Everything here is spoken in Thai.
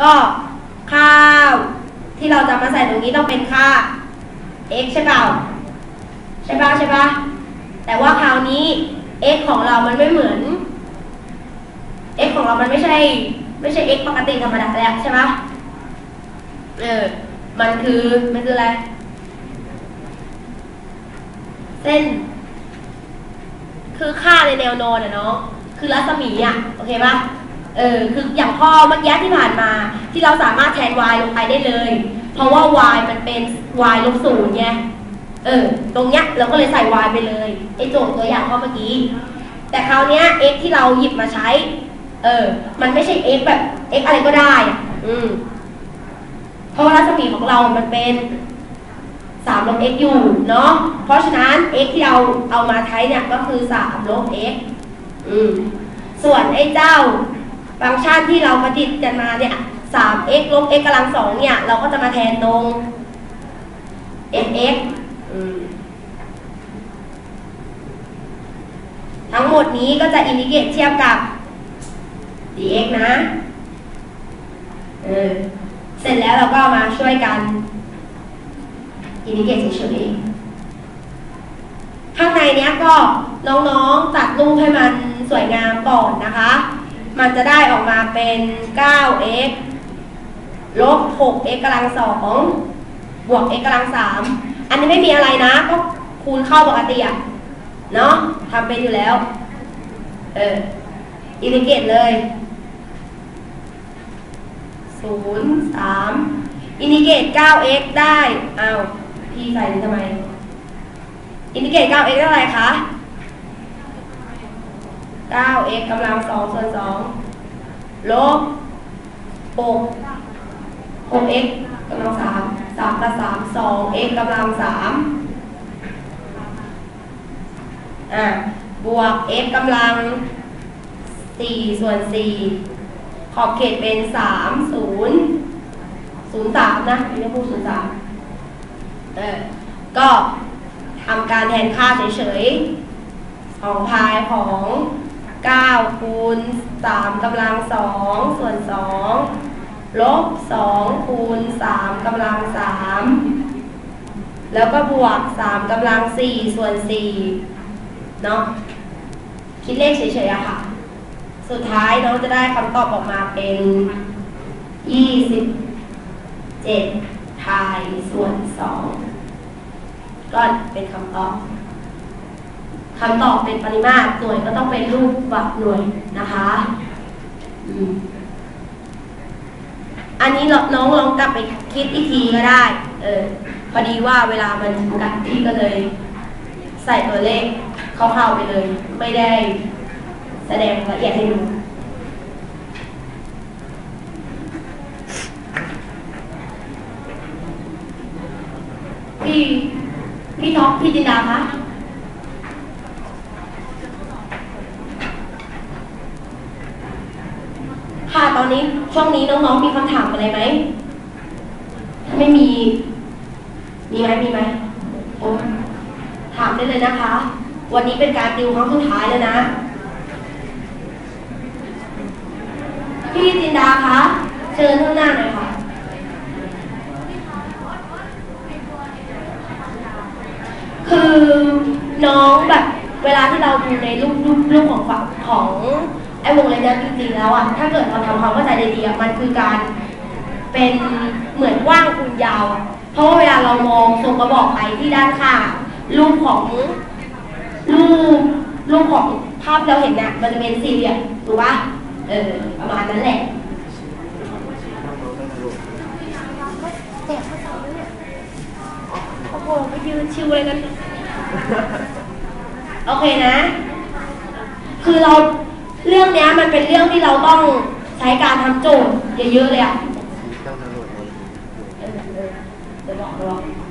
ก็ค่าที่เราจะมาใส่ตรงนี้ต้องเป็นค่า x ใช่เปล่าใช่ป่ะใช่ป่ะแต่ว่าคราวนี้ x ของเรามันไม่เหมือน x ของเรามันไม่ใช่ ไม่ใช่ x ปกติธรรมดาแล้วใช่ป่ะเออมันคือมันคืออะไรเส้น คือค่าในแนวนอนอะเนาะคือรัศมีอะโอเคปะ เออคืออย่างข้อเมื่อกี้ที่ผ่านมา ที่เราสามารถแทน y ลงไปได้เลย เพราะว่า y มันเป็น y ลบศูนย์ไงเออตรงเนี้ยเราก็เลยใส่ y ไปเลยไอโจทย์ตัวอย่างข้อเมื่อกี้ แต่คราวเนี้ย x ที่เราหยิบมาใช้ เออ มันไม่ใช่ x แบบ x อะไรก็ได้อะอืมเพราะว่ารัศมีของเรามันเป็น3ลบ x อยู่เนาะเพราะฉะนั้น x ที่เราเอามาใช้เนี่ยก็คือ3ลบ x อืมส่วนไอ้เจ้า ฟังก์ชันที่เราประดิษฐ์กันมาเนี่ย 3x ลบ x กำลังสองเนี่ย เราก็จะมาแทนตรง fx อืมทั้งหมดนี้ก็จะอินดิเกตเทียบกับ dx นะเออเสร็จแล้วเราก็มาช่วยกันอินดิเกตเฉยๆข้างในเนี้ยก็น้องๆตัดรูปให้มันสวยงามก่อนนะคะ มันจะได้ออกมาเป็น 9x ลบ 6x กำลังสองบวก x กำลังสามอันนี้ไม่มีอะไรนะ ก็คูณเข้าปกติอะเนาะทำเป็นอยู่แล้ว เอออินดิเกตเลยศูนย์สามอินดิเกต 9x ได้ เอาพี่ใส่ทำไม อินดิเกต 9x ได้อะไรคะ 9x กำลัง2ส่วน2ลบ6 6x กำลัง3 3กับ3 2x กำลัง3อะบวก x กำลัง 4 ส่วน 4 ขอบเขตเป็น 3 0 0 3 นะไม่ได้พูด0 3เออก็ทำการแทนค่าเฉยๆของพายของ 9คูณ3กำลัง2ส่วน2ลบ2คูณ3กำลัง3แล้วก็บวก3กำลัง4ส่วน4เนาะคิดเลขเฉยๆอะค่ะ สุดท้ายน้องจะได้คำตอบออกมาเป็น27ทายส่วน2ก็เป็นคำตอบ คำตอบเป็นปริมาตรหน่วยก็ต้องเป็นรูปแบบหน่วยนะคะอืมอันนี้น้องลองกลับไปคิดอีกทีก็ได้ เออ พอดีว่าเวลามันจำกัดที่ก็เลย ใส่ตัวเลขคร่าๆไปเลย ไม่ได้แสดงละเอียดให้ดูพี่พี่ท็อปพี่จินดาคะ ค่ะตอนนี้ช่วงนี้น้องๆมีคำถามอะไรไหมถ้าไม่มี มีไหมมีไหมโอ้ถามได้เลยนะคะ วันนี้เป็นการติวครั้งสุดท้ายแล้วนะ พี่จินดาคะเชิญข้างหน้าหน่อยค่ะคือน้องแบบเวลาที่เราดูในรูปรูปรูปของของ ไอ้วงเลยเนี่ยจริงๆแล้วอะถ้าเกิดเราทำความเข้าใจดีๆอะมันคือการเป็นเหมือนว้างคูณยาว เพราะว่าเวลาเรามองส่งกระบอกไปที่ด้านข้างรูปของรูปรูปของภาพเราเห็นเนี่ยมันจะเป็นสี่เหลี่ยมถูกปะเออประมาณนั้นแหละโอ้โหไปยืนชิวอะไรกัน โอเคนะ คือเรา เรื่องนี้มันเป็นเรื่องที่เราต้องใช้การทำโจทย์เยอะๆเลยอะเดี๋ยวบอกเดี๋ยวบอก